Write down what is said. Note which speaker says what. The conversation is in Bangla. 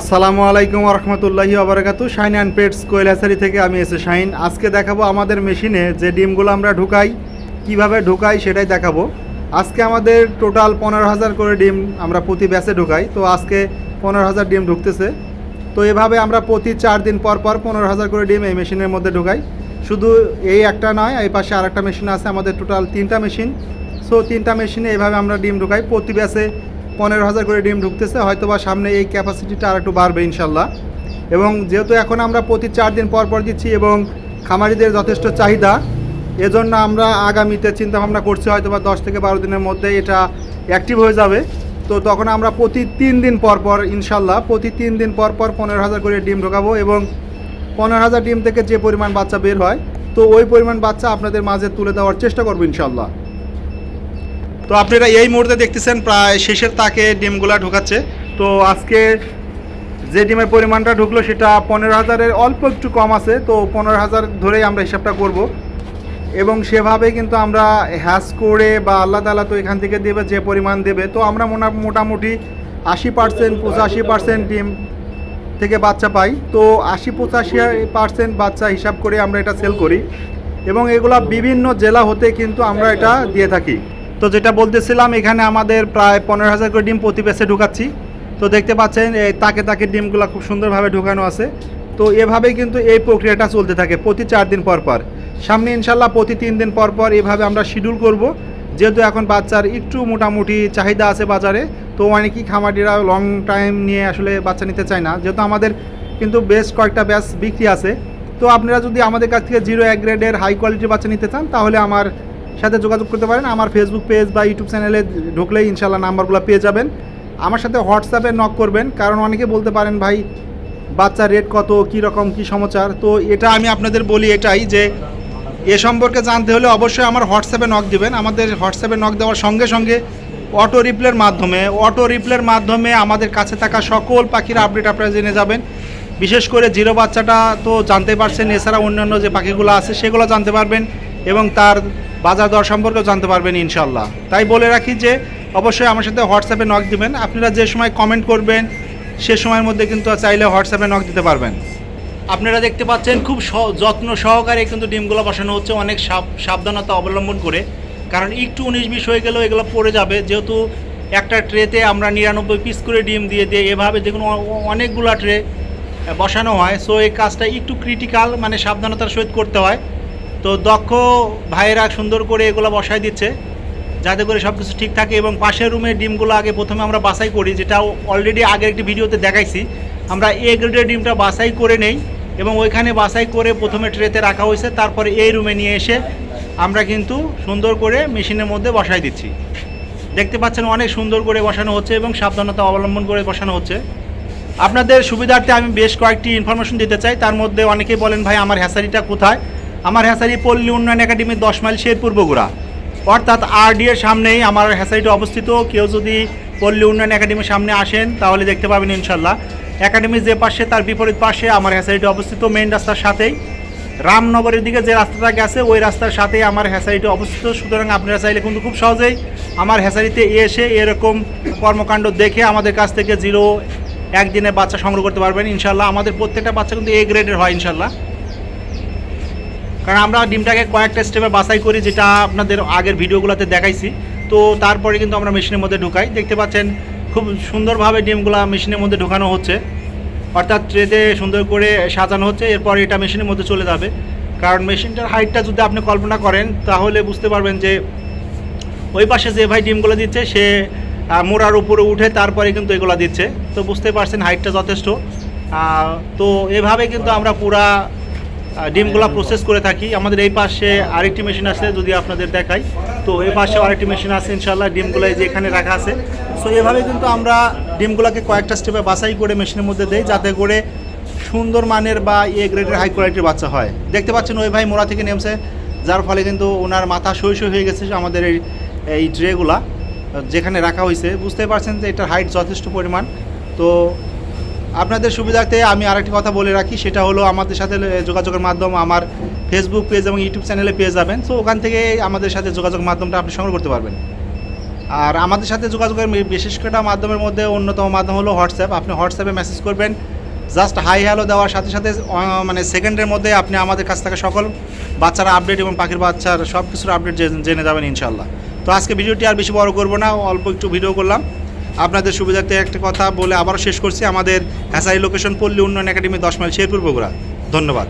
Speaker 1: আসসালামু আলাইকুম রহমতুল্লাহি আবরাকাতু শাইন অ্যান্ড পেটস কৈলাসারি থেকে আমি এসে শাইন। আজকে দেখাবো আমাদের মেশিনে যে ডিমগুলো আমরা ঢুকাই, কীভাবে ঢুকাই সেটাই দেখাবো। আজকে আমাদের টোটাল পনেরো হাজার করে ডিম আমরা প্রতি ব্যাচে ঢুকাই। তো আজকে পনেরো হাজার ডিম ঢুকতেছে। তো এভাবে আমরা প্রতি চার দিন পর পর পনেরো হাজার করে ডিম এই মেশিনের মধ্যে ঢুকাই। শুধু এই একটা নয়, এই পাশে আরেকটা মেশিন আছে, আমাদের টোটাল তিনটা মেশিন। সো তিনটা মেশিনে এভাবে আমরা ডিম ঢুকাই। প্রতি ব্যাচে পনেরো হাজার করে ডিম ঢুকতেছে, হয়তোবা সামনে এই ক্যাপাসিটিটা আর একটু বাড়বে ইনশাল্লাহ। এবং যেহেতু এখন আমরা প্রতি চার দিন পর পর দিচ্ছি এবং খামারিদের যথেষ্ট চাহিদা, এজন্য আমরা আগামীতে চিন্তা ভাবনা করছি হয়তো বা দশ থেকে বারো দিনের মধ্যে এটা অ্যাক্টিভ হয়ে যাবে। তো তখন আমরা প্রতি তিন দিন পর পর ইনশাল্লাহ প্রতি তিন দিন পর পর পনেরো হাজার করে ডিম ঢোকাবো এবং পনেরো হাজার ডিম থেকে যে পরিমাণ বাচ্চা বের হয়, তো ওই পরিমাণ বাচ্চা আপনাদের মাঝে তুলে দেওয়ার চেষ্টা করব ইনশাল্লাহ। তো আপনারা এই মুহূর্তে দেখতেছেন প্রায় শেষের তাকে ডিমগুলা ঢোকাচ্ছে। তো আজকে যে ডিমের পরিমাণটা ঢুকলো সেটা পনেরো হাজারের অল্প একটু কম আছে, তো পনেরো হাজার ধরেই আমরা হিসাবটা করব। এবং সেভাবে কিন্তু আমরা হ্যাশ করে বা আল্লাহ তালা তো এখান থেকে দেবে, যে পরিমাণ দেবে। তো আমরা মোটা মোটামুটি আশি পার্সেন্ট, পঁচাশি পার্সেন্ট ডিম থেকে বাচ্চা পাই। তো আশি, পঁচাশি পার্সেন্ট বাচ্চা হিসাব করে আমরা এটা সেল করি। এবং এগুলা বিভিন্ন জেলা হতে কিন্তু আমরা এটা দিয়ে থাকি। তো যেটা বলতেছিলাম, এখানে আমাদের প্রায় পনেরো হাজার করে ডিম প্রতি পেসে ঢুকাচ্ছি। তো দেখতে পাচ্ছেন, এই তাকে তাকে ডিমগুলো খুব সুন্দরভাবে ঢুকানো আছে। তো এভাবেই কিন্তু এই প্রক্রিয়াটা চলতে থাকে প্রতি চার দিন পর পর। সামনে ইনশাল্লাহ প্রতি তিন দিন পর পর এভাবে আমরা শিডিউল করব। যেহেতু এখন বাচ্চার একটু মোটামুটি চাহিদা আছে বাজারে, তো অনেকেই খামারিরা লং টাইম নিয়ে আসলে বাচ্চা নিতে চায় না। যেহেতু আমাদের কিন্তু বেশ কয়েকটা ব্যাচ বিক্রি আছে। তো আপনারা যদি আমাদের কাছ থেকে জিরো এক গ্রেডের হাই কোয়ালিটির বাচ্চা নিতে চান, তাহলে আমার সাথে যোগাযোগ করতে পারেন। আমার ফেসবুক পেজ বা ইউটিউব চ্যানেলে ঢুকলেই ইনশাল্লাহ নাম্বারগুলো পেয়ে যাবেন। আমার সাথে হোয়াটসঅ্যাপে নক করবেন। কারণ অনেকে বলতে পারেন, ভাই, বাচ্চার রেট কত? কী রকম? কী সমাচার? তো এটা আমি আপনাদের বলি এটাই যে, এ সম্পর্কে জানতে হলে অবশ্যই আমার হোয়াটসঅ্যাপে নক দিবেন। আমাদের হোয়াটসঅ্যাপে নক দেওয়ার সঙ্গে সঙ্গে অটো রিপ্লের মাধ্যমে অটো রিপ্লের মাধ্যমে আমাদের কাছে থাকা সকল পাখির আপডেট আপনারা জেনে যাবেন। বিশেষ করে জিরো বাচ্চাটা তো জানতে পারছেন, এছাড়া অন্যান্য যে পাখিগুলো আছে, সেগুলো জানতে পারবেন এবং তার বাজার দর সম্পর্কেও জানতে পারবেন ইনশাল্লাহ তাই বলে রাখি যে, অবশ্যই আমার সাথে হোয়াটসঅ্যাপে নক দিবেন। আপনারা যে সময় কমেন্ট করবেন, সে সময়ের মধ্যে কিন্তু চাইলে হোয়াটসঅ্যাপে নক দিতে পারবেন। আপনারা দেখতে পাচ্ছেন খুব যত্ন সহকারে কিন্তু ডিমগুলো বসানো হচ্ছে অনেক সাব- সাবধানতা অবলম্বন করে। কারণ একটু উনিশ বিশ হয়ে গেলেও এগুলো পড়ে যাবে। যেহেতু একটা ট্রেতে আমরা নিরানব্বই পিস করে ডিম দিয়ে দিই, এভাবে দেখুন অনেকগুলো ট্রে বসানো হয়। সো এই কাজটা একটু ক্রিটিক্যাল মানে সাবধানতার সহিত করতে হয়। তো দক্ষ ভাইয়েরা সুন্দর করে এগুলো বসায় দিচ্ছে, যাতে করে সব কিছু ঠিক থাকে এবং পাশের রুমে ডিমগুলো আগে প্রথমে আমরা বাছাই করি, যেটা অলরেডি আগের একটি ভিডিওতে দেখাইছি। আমরা এ গ্রেডের ডিমটা বাছাই করে নেই এবং ওইখানে বাছাই করে প্রথমে ট্রেতে রাখা হয়েছে, তারপরে এই রুমে নিয়ে এসে আমরা কিন্তু সুন্দর করে মেশিনের মধ্যে বসাই দিচ্ছি। দেখতে পাচ্ছেন অনেক সুন্দর করে বসানো হচ্ছে এবং সাবধানতা অবলম্বন করে বসানো হচ্ছে। আপনাদের সুবিধার্থে আমি বেশ কয়েকটি ইনফরমেশন দিতে চাই, তার মধ্যে অনেকেই বলেন, ভাই, আমার হ্যাসারিটা কোথায়? আমার হ্যাসারি পল্লী উন্নয়ন একাডেমি দশ মাইল শেরপুর বগুড়া। অর্থাৎ আরডি এর সামনেই আমার হ্যাসারিটা অবস্থিত। কেউ যদি পল্লী উন্নয়ন একাডেমির সামনে আসেন, তাহলে দেখতে পাবেন ইনশাল্লাহ। একাডেমির যে পাশে, তার বিপরীত পাশে আমার হ্যাসারিটা অবস্থিত মেন রাস্তার সাথেই। রামনগরের দিকে যে রাস্তাটা গেছে, ওই রাস্তার সাথেই আমার হ্যাসারিটি অবস্থিত। সুতরাং আপনারা চাইলে কিন্তু খুব সহজেই আমার হ্যাসারিতে এসে এরকম কর্মকাণ্ড দেখে আমাদের কাছ থেকে জিরো একদিনে বাচ্চা সংগ্রহ করতে পারবেন। ইনশাল্লাহ আমাদের প্রত্যেকটা বাচ্চা কিন্তু এ গ্রেডের হয় ইনশাল্লাহ। কারণ আমরা ডিমটাকে কয়েকটা স্টেপে বাছাই করি, যেটা আপনাদের আগের ভিডিওগুলোতে দেখাইছি। তো তারপরে কিন্তু আমরা মেশিনের মধ্যে ঢুকাই। দেখতে পাচ্ছেন, খুব সুন্দরভাবে ডিমগুলো মেশিনের মধ্যে ঢোকানো হচ্ছে। অর্থাৎ ট্রেতে সুন্দর করে সাজানো হচ্ছে। এরপর এটা মেশিনের মধ্যে চলে যাবে। কারণ মেশিনটার হাইটটা যদি আপনি কল্পনা করেন, তাহলে বুঝতে পারবেন যে ওই পাশে যে ভাই ডিমগুলো দিচ্ছে, সে মোড়ার উপরে উঠে তারপরে কিন্তু এগুলো দিচ্ছে। তো বুঝতে পারছেন হাইটটা যথেষ্ট। তো এভাবে কিন্তু আমরা পুরা ডিমগুলা প্রসেস করে থাকি। আমাদের এই পাশে আরেকটি মেশিন আছে যদি আপনাদের দেখাই। তো এই পাশে আরেকটি মেশিন আছে ইনশাল্লাহ ডিমগুলো যে এখানে রাখা আছে। সো এভাবে কিন্তু আমরা ডিমগুলোকে কয়েকটা স্টেপে বাছাই করে মেশিনের মধ্যে দেই, যাতে করে সুন্দর মানের বা এ গ্রেডের হাই কোয়ালিটির বাচ্চা হয়। দেখতে পাচ্ছেন ওই ভাই মোড়া থেকে নেমছে, যার ফলে কিন্তু ওনার মাথা সই সই হয়ে গেছে আমাদের এই এই ট্রেগুলা যেখানে রাখা হয়েছে বুঝতে পারছেন যে এটার হাইট যথেষ্ট পরিমাণ। তো আপনাদের সুবিধার্থে আমি আরেকটি কথা বলে রাখি, সেটা হলো আমাদের সাথে যোগাযোগের মাধ্যম আমার ফেসবুক পেজ এবং ইউটিউব চ্যানেলে পেয়ে যাবেন। সো ওখান থেকে আমাদের সাথে যোগাযোগ মাধ্যমটা আপনি সংগ্রহ করতে পারবেন। আর আমাদের সাথে যোগাযোগের বিশেষ করে মাধ্যমের মধ্যে অন্যতম মাধ্যম হলো হোয়াটসঅ্যাপ আপনি হোয়াটসঅ্যাপে মেসেজ করবেন জাস্ট হাই হ্যালো দেওয়ার সাথে সাথে মানে সেকেন্ডের মধ্যে আপনি আমাদের কাছ থেকে সকল বাচ্চারা আপডেট এবং পাখির বাচ্চার সব কিছুর আপডেট জেনে যাবেন ইনশাল্লাহ তো আজকে ভিডিওটি আর বেশি বড় করব না, অল্প একটু ভিডিও করলাম। আপনাদের সুবিধার্থে একটা কথা বলে আবারও শেষ করছি। আমাদের হ্যাসারি লোকেশন পল্লী উন্নয়ন একাডেমি দশ মাইল শেরপুর বগুড়া। ধন্যবাদ।